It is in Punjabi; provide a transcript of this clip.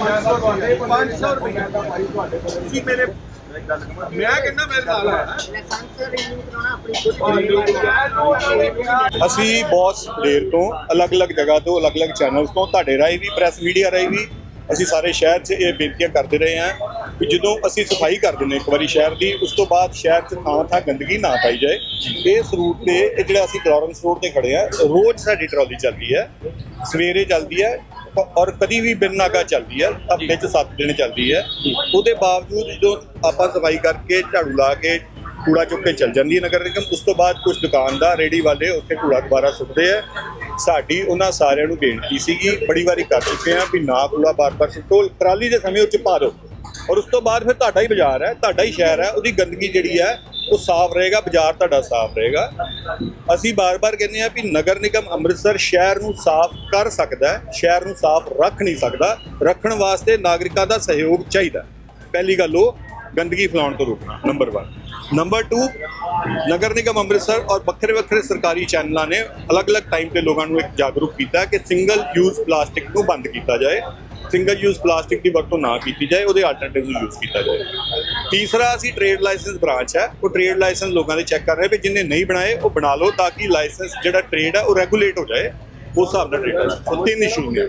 500 ਤੁਹਾਡੇ 500 ਰੁਪਏ ਦਾ ਭਾਈ ਤੁਹਾਡੇ ਕੋਲ ਤੁਸੀਂ ਮੇਰੇ ਮੈਂ ਕਹਿੰਦਾ ਮੇਰੇ ਨਾਲ ਹੈ ਲਾਇਸੈਂਸ ਰਿਨਿਊ ਕਰਾਉਣਾ ਆਪਣੀ ਖੁਦ ਅਸੀਂ ਬਹੁਤ ਦੇਰ ਤੋਂ ਅਲੱਗ-ਅਲੱਗ ਜਗ੍ਹਾ ਤੋਂ ਅਲੱਗ-ਅਲੱਗ ਚੈਨਲਸ ਤੋਂ ਤੁਹਾਡੇ ਰਾਹੀਂ ਵੀ ਪ੍ਰੈਸ ਮੀਡੀਆ ਰਾਹੀਂ ਵੀ ਅਸੀਂ ਸਾਰੇ ਸ਼ਹਿਰ 'ਚ ਇਹ ਬੇਨਤੀਆਂ ਕਰਦੇ ਰਹੇ ਹਾਂ ਕਿ ਜਦੋਂ ਅਸੀਂ ਸਫ਼ਾਈ ਕਰ ਦਿੰਦੇ ਇੱਕ ਵਾਰੀ ਸ਼ਹਿਰ ਦੀ ਉਸ ਤੋਂ ਬਾਅਦ ਸ਼ਹਿਰ 'ਚ ਥਾਂ ਥਾਂ ਗੰਦਗੀ ਨਾ ਪਾਈ ਜਾਏ। ਇਸ ਰੂਟ ਤੇ ਇਹ ਜਿਹੜਾ ਅਸੀਂ ਕਲੋਰੈਂਸ ਰੋਡ ਤੇ ਖੜੇ ਆ ਰੋਜ਼ ਸਾਡੀ ਟਰਾਲੀ ਚੱਲਦੀ ਹੈ ਸਵੇਰੇ ਚੱਲਦੀ ਹੈ ਔਰ ਕਦੀ ਵੀ ਬਿਨ ਨਾਗਾ ਚੱਲਦੀ ਹੈ ਹਫ਼ਤੇ 'ਚ 7 ਦਿਨ ਚੱਲਦੀ ਹੈ। ਉਹਦੇ ਬਾਵਜੂਦ ਜਦੋਂ ਆਪਾਂ ਸਫ਼ਾਈ ਕਰਕੇ ਝਾੜੂ ਲਾ ਕੇ ਕੂੜਾ ਚੁੱਕ ਕੇ ਚੱਲ ਜਾਂਦੀ ਹੈ ਨਗਰ ਨਿਗਮ ਉਸ ਤੋਂ ਬਾਅਦ ਕੁਝ ਦੁਕਾਨਦਾਰ ਰੇੜੀ ਵਾਲੇ ਉੱਥੇ ਕੂੜਾ ਦੁਬਾਰਾ ਸੁੱਟਦੇ ਆ ਸਾਡੀ ਉਹਨਾਂ ਸਾਰਿਆਂ ਨੂੰ ਬੇਨਤੀ ਸੀਗੀ ਬੜੀ ਵਾਰੀ ਕਰ ਚੁੱਕੇ ਆ ਵੀ ਨਾ ਕੂੜਾ ਬਾਰ-ਬਾਰ ਸੁੱਟੋ ਟਰਾਲੀ ਦੇ ਸਮੇਂ ਉੱਚ ਪਾ ਦਿਓ। ਔਰ ਉਸ ਤੋਂ ਬਾਅਦ ਫਿਰ ਤੁਹਾਡਾ ਹੀ ਬਾਜ਼ਾਰ ਹੈ ਤੁਹਾਡਾ ਹੀ ਸ਼ਹਿਰ ਹੈ ਉਹਦੀ ਗੰਦਗੀ ਜਿਹੜੀ ਹੈ ਉਹ ਸਾਫ਼ ਰਹੇਗਾ, ਬਾਜ਼ਾਰ ਤੁਹਾਡਾ ਸਾਫ਼ ਰਹੇਗਾ। ਅਸੀਂ ਬਾਰ-ਬਾਰ ਕਹਿੰਦੇ ਆ ਵੀ ਨਗਰ ਨਿਗਮ ਅੰਮ੍ਰਿਤਸਰ ਸ਼ਹਿਰ ਨੂੰ ਸਾਫ਼ ਕਰ ਸਕਦਾ ਹੈ, ਸ਼ਹਿਰ ਨੂੰ ਸਾਫ਼ ਰੱਖ ਨਹੀਂ ਸਕਦਾ। ਰੱਖਣ ਵਾਸਤੇ ਨਾਗਰਿਕਾਂ ਦਾ ਸਹਿਯੋਗ ਚਾਹੀਦਾ। ਪਹਿਲੀ ਗੱਲ ਉਹ, ਗੰਦਗੀ ਫੈਲਾਉਣ ਤੋਂ ਰੋਕਣਾ ਨੰਬਰ 1 ਨੰਬਰ 2 ਨਗਰ ਨਿਗਮ ਅੰਮ੍ਰਿਤਸਰ ਔਰ ਵੱਖਰੇ ਵੱਖਰੇ ਸਰਕਾਰੀ ਚੈਨਲਾਂ ਨੇ ਅਲੱਗ-ਅਲੱਗ ਟਾਈਮ ਤੇ ਲੋਕਾਂ ਨੂੰ ਇੱਕ ਜਾਗਰੂਕ ਕੀਤਾ ਕਿ ਸਿੰਗਲ ਯੂਜ਼ ਪਲਾਸਟਿਕ ਨੂੰ ਬੰਦ ਕੀਤਾ ਜਾਏ। ਸਿੰਗਲ ਯੂਜ਼ ਪਲਾਸਟਿਕ ਦੀ ਵਰਤੋਂ ਨਾ ਕੀਤੀ ਜਾਏ, ਉਹਦੇ ਆਲਟਰਨੇਟਿਵਸ ਨੂੰ ਯੂਜ਼ ਕੀਤਾ ਜਾਏ। ਤੀਸਰਾ, ਅਸੀਂ ਟ੍ਰੇਡ ਲਾਇਸੈਂਸ ਬ੍ਰਾਂਚ ਹੈ, ਉਹ ਟ੍ਰੇਡ ਲਾਇਸੈਂਸ ਲੋਕਾਂ ਦੇ ਚੈੱਕ ਕਰ ਰਹੇ ਵੀ ਜਿਨ੍ਹਾਂ ਨਹੀਂ ਬਣਾਏ, ਉਹ ਬਣਾ ਲਓ ਤਾਂ ਕਿ ਲਾਇਸੈਂਸ ਜਿਹੜਾ ਟ੍ਰੇਡ ਹੈ, ਉਹ ਰੈਗੂਲੇਟ ਹੋ ਜਾਏ, ਉਸ ਹਿਸਾਬ ਨਾਲ ਟ੍ਰੇਡ ਸੋ ਤਿੰਨ ਇਸ਼ੂ ਨੇ